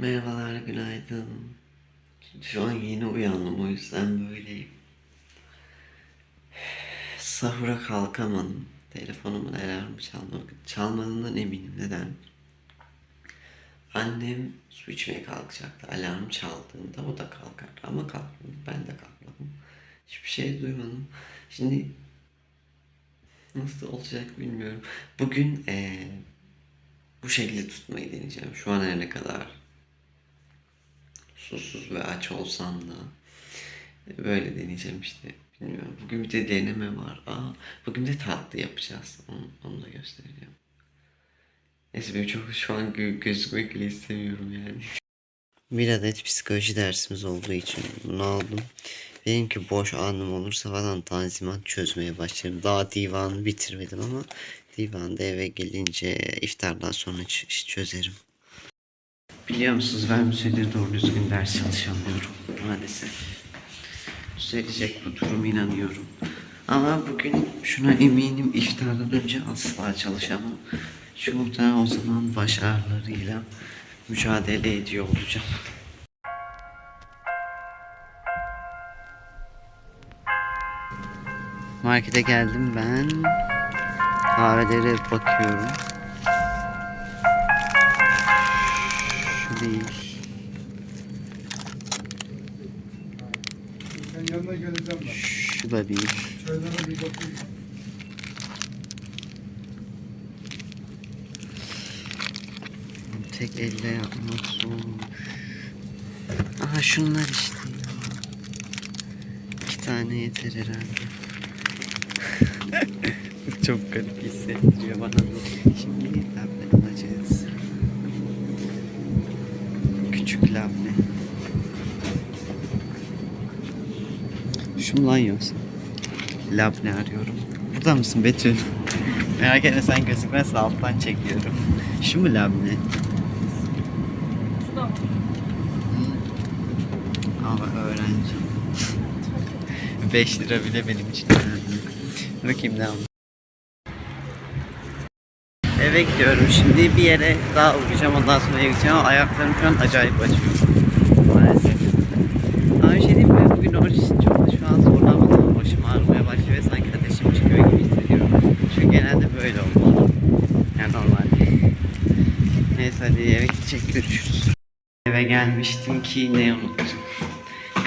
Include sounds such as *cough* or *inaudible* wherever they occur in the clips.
Merhabalar, günaydın. Şu an yeni uyandım o yüzden böyleyim. Sahura kalkamadım. Telefonumun alarmı çalmadı. Çalmadığından eminim. Neden? Annem su içmeye kalkacaktı. Alarm çaldığında o da kalkardı ama kalkmadı. Ben de kalkmadım. Hiçbir şey duymadım. Şimdi nasıl olacak bilmiyorum. Bugün eee, bu şekilde tutmayı deneyeceğim. Şu an her ne kadar susuz ve aç olsam da böyle deneyeceğim işte. Bilmiyorum. Bugün bir de deneme var. Aa, bugün de tatlı yapacağız. Onu, onu da göstereceğim. Neyse benim çok şu an gö gözükmek bile istemiyorum yani. Bir adet psikoloji dersimiz olduğu için bunu aldım. Benimki boş anım olursa falan tanzimat çözmeye başlarım. Daha divanı bitirmedim ama divanda eve gelince iftardan sonra çözerim. Biliyor musunuz ben bir süredir doğru düzgün ders çalışamıyorum maalesef. Düzelecek bu durum inanıyorum. Ama bugün şuna eminim iftardan önce asla çalışamam. Çünkü da o zaman baş ağrılarıyla mücadele ediyor olacağım. Markete geldim ben. Kahvelere bakıyorum. Şu değil. Ben yanına geleceğim ben. Şu da değil. Çaylara bir bakayım. Tek elle yapmak zor. Aha şunlar işte. İki tane yeter herhalde. *laughs* Çok garip hissettiriyor bana. Şimdi labne alacağız. Küçük labne. Şu mu lan yoksa? Labne arıyorum. Burada mısın Betül? Merak etme sen gözükmezse alttan çekiyorum. Şu mu labne? Ama öğrenci. 5 lira bile benim için önemli. Bakayım ne. Eve gidiyorum şimdi bir yere daha uğrayacağım ondan sonra eve gideceğim ama ayaklarım şu an acayip acıyor. Maalesef. Ama bir şey diyeyim mi? Bugün oruç için çok da şu an zorlanmadım başım ağrımaya başlıyor ve sanki ateşim çıkıyor gibi hissediyorum. Çünkü genelde böyle olmalı. Yani normal. Neyse hadi eve gidecek görüşürüz. Eve gelmiştim ki ne unuttum.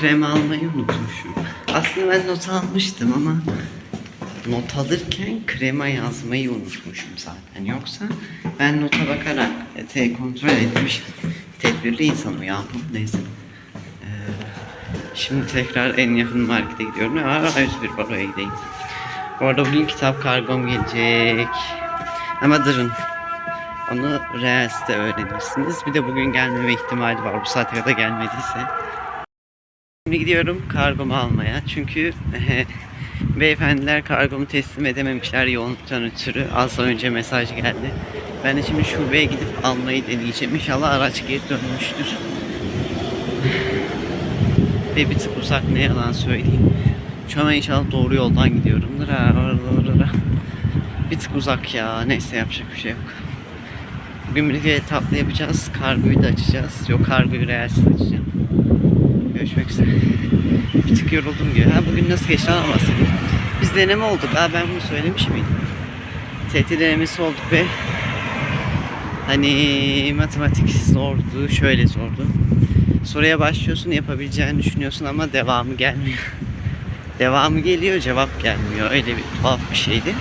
Krem almayı unutmuşum. Aslında ben not almıştım ama not alırken krema yazmayı unutmuşum zaten. Yoksa ben nota bakarak e, te kontrol etmiştim. Tedbirli insanım ya neyse. Ee, şimdi tekrar en yakın markete gidiyorum. A101 var oraya gideyim. Bu arada bugün kitap kargom gelecek. Ama durun. Onu Reels'te öğrenirsiniz. Bir de bugün gelmeme ihtimali var. Bu saate kadar gelmediyse. Şimdi gidiyorum kargomu almaya. Çünkü *laughs* beyefendiler kargomu teslim edememişler yoğunluktan ötürü. Az önce mesaj geldi. Ben de şimdi şubeye gidip almayı deneyeceğim. İnşallah araç geri dönmüştür. *sighs* Ve bir tık uzak ne yalan söyleyeyim. Şu an inşallah doğru yoldan gidiyorumdur. Ha. Bir tık uzak ya. Neyse yapacak bir şey yok. Bugün bir etaplı yapacağız. Kargoyu da açacağız. Yok kargoyu reelsiz açacağım. Görüşmek üzere. *laughs* Bir tık yoruldum gibi. Ha bugün nasıl geçti anlamazsın. Biz deneme olduk. Ha ben bunu söylemiş miydim? TET denemesi olduk ve hani matematik zordu. Şöyle zordu. Soruya başlıyorsun yapabileceğini düşünüyorsun ama devamı gelmiyor. *laughs* Devamı geliyor cevap gelmiyor. Öyle bir tuhaf bir şeydi.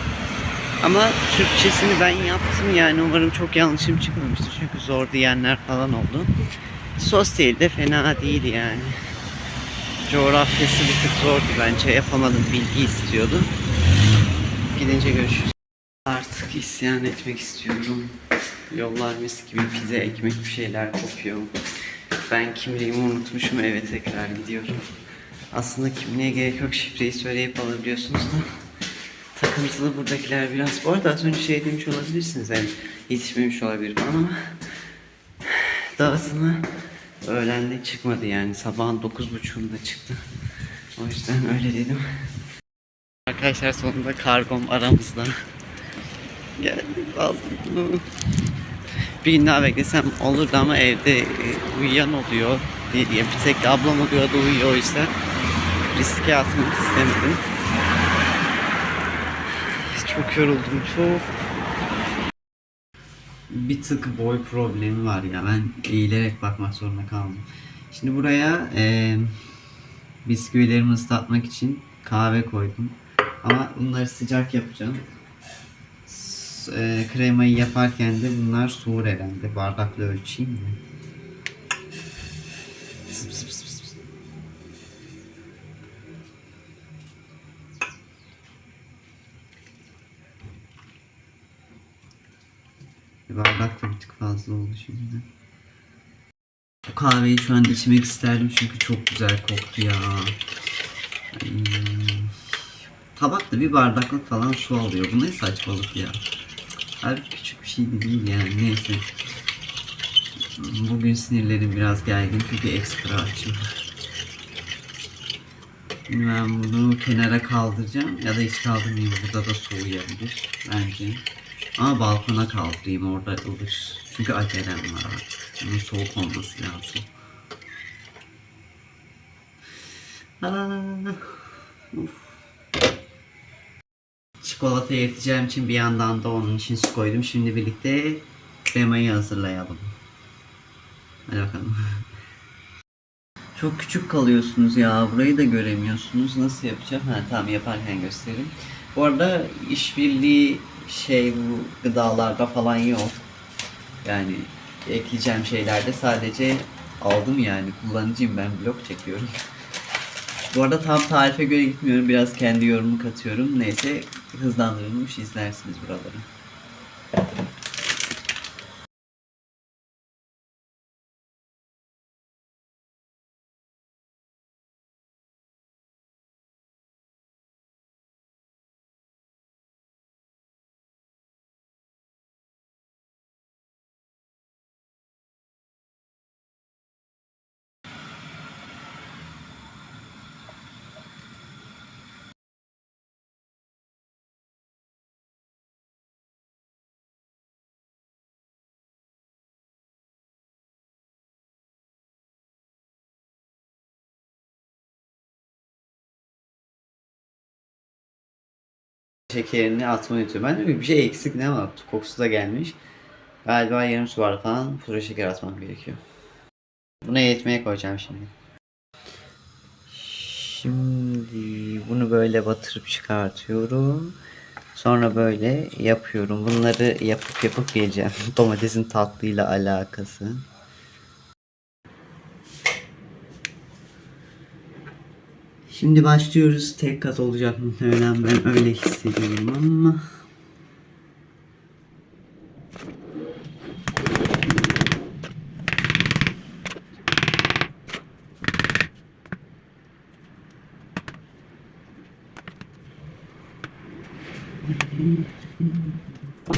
Ama Türkçesini ben yaptım yani umarım çok yanlışım çıkmamıştır çünkü zor diyenler falan oldu. Sosyal de fena değildi yani. Coğrafyası bir tık zordu bence yapamadım bilgi istiyordu. Gidince görüşürüz. Artık isyan etmek istiyorum. Yollar mis gibi pide, ekmek bir şeyler kopuyor. Ben kimliğimi unutmuşum eve tekrar gidiyorum. Aslında kimliğe gerek yok şifreyi söyleyip alabiliyorsunuz da takıntılı buradakiler biraz. Bu arada az önce şey demiş olabilirsiniz yani yetişmemiş olabilir ama daha sonra öğlende çıkmadı yani sabahın 9.30'unda çıktı. O yüzden öyle dedim. Arkadaşlar sonunda kargom aramızda. Geldim aldım. Bir gün daha beklesem olurdu ama evde e, uyuyan oluyor. Bir, bir tek ablam oluyor da uyuyor o yüzden riske atmak istemedim. Çok yoruldum çok. Bir tık boy problemi var ya ben eğilerek bakmak zorunda kaldım. Şimdi buraya e, bisküvilerimi ıslatmak için kahve koydum. Ama bunları sıcak yapacağım. E, kremayı yaparken de bunlar soğur herhalde. Bardakla ölçeyim mi? Bir bardak da bir tık fazla oldu şimdi. Bu kahveyi şu an içmek isterdim çünkü çok güzel koktu ya. Ay. Tabakta bir bardaklık falan su alıyor. Bu ne saçmalık ya. Halbuki küçük bir şey de değil yani neyse. Bugün sinirlerim biraz gergin çünkü ekstra açım. Ben bunu kenara kaldıracağım ya da hiç kaldırmayayım. Burada da soğuyabilir bence. Ama balkona kaldırayım orada ılır. Çünkü acelem var artık. Bunun soğuk olması lazım. Çikolata eriteceğim için bir yandan da onun için su koydum. Şimdi birlikte kremayı hazırlayalım. Hadi bakalım. Çok küçük kalıyorsunuz ya. Burayı da göremiyorsunuz. Nasıl yapacağım? Ha tamam yaparken göstereyim. Bu arada işbirliği şey bu gıdalarda falan yok. Yani ekleyeceğim şeylerde sadece aldım yani kullanıcıyım ben vlog çekiyorum. Bu arada tam tarife göre gitmiyorum. Biraz kendi yorumumu katıyorum. Neyse hızlandırılmış izlersiniz buraları. Şekerini atmayı unutuyorum. Ben diyorum ki bir şey eksik ne var? Kokusu da gelmiş. Galiba yarım su var falan pudra şeker atmam gerekiyor. Bunu eritmeye koyacağım şimdi. Şimdi bunu böyle batırıp çıkartıyorum. Sonra böyle yapıyorum. Bunları yapıp yapıp geleceğim. *laughs* Domatesin tatlıyla alakası. Şimdi başlıyoruz. Tek kat olacak muhtemelen ben öyle hissediyorum ama.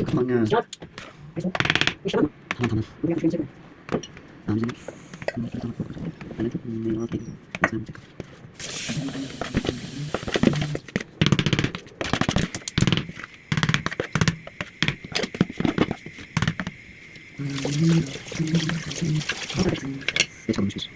Tamam ya. Tamam tamam. Tamam canım. Tamam tamam. Ben de çok meyve alayım. Sen çık. Geç almışız.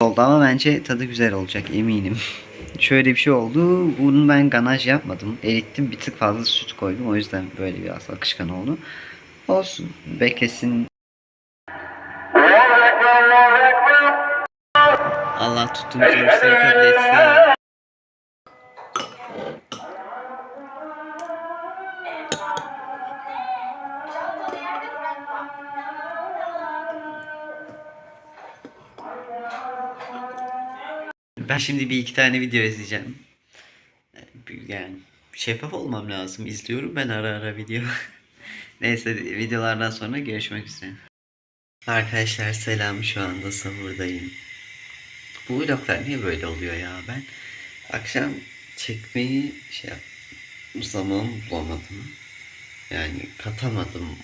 Oldu ama bence tadı güzel olacak eminim. *laughs* Şöyle bir şey oldu. Bunu ben ganaj yapmadım. Erittim bir tık fazla süt koydum. O yüzden böyle biraz akışkan oldu. Olsun. Beklesin. Allah tuttuğumuz oruçları kabul etsin. Ben şimdi bir iki tane video izleyeceğim. Yani şeffaf olmam lazım. İzliyorum ben ara ara video. *laughs* Neyse videolardan sonra görüşmek üzere. Arkadaşlar selam şu anda sahurdayım. Bu vloglar niye böyle oluyor ya ben akşam çekmeyi şey yap zaman bulamadım. Yani katamadım.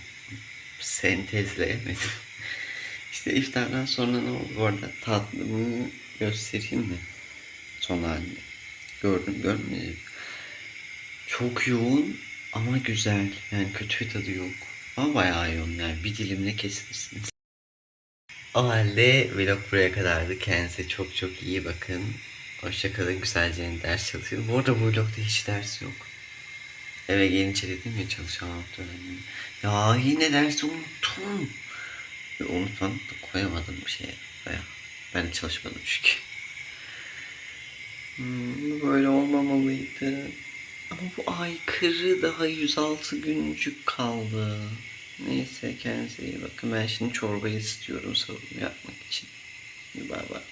Sentezleyemedim. *laughs* İşte iftardan sonra ne oldu? Bu arada tatlımı göstereyim mi? Son halini. Gördüm görmedim. Çok yoğun ama güzel. Yani kötü bir tadı yok. Ama bayağı yoğun yani. Bir dilimle kesirsiniz. O halde vlog buraya kadardı. Kendinize çok çok iyi bakın. Hoşçakalın. Güzelce ders çalışın. Bu arada bu vlogda hiç ders yok. Eve gelince dedim ya çalışamam öğrendim. Ya yine dersi unuttum. Ve unutmam da koyamadım bir şeye. Baya. Ben çalışmadım çünkü. Hmm, böyle olmamalıydı. Ama bu aykırı daha 106 güncük kaldı. Neyse kendinize iyi bakın. Ben şimdi çorbayı istiyorum savunma yapmak için. Bay bay.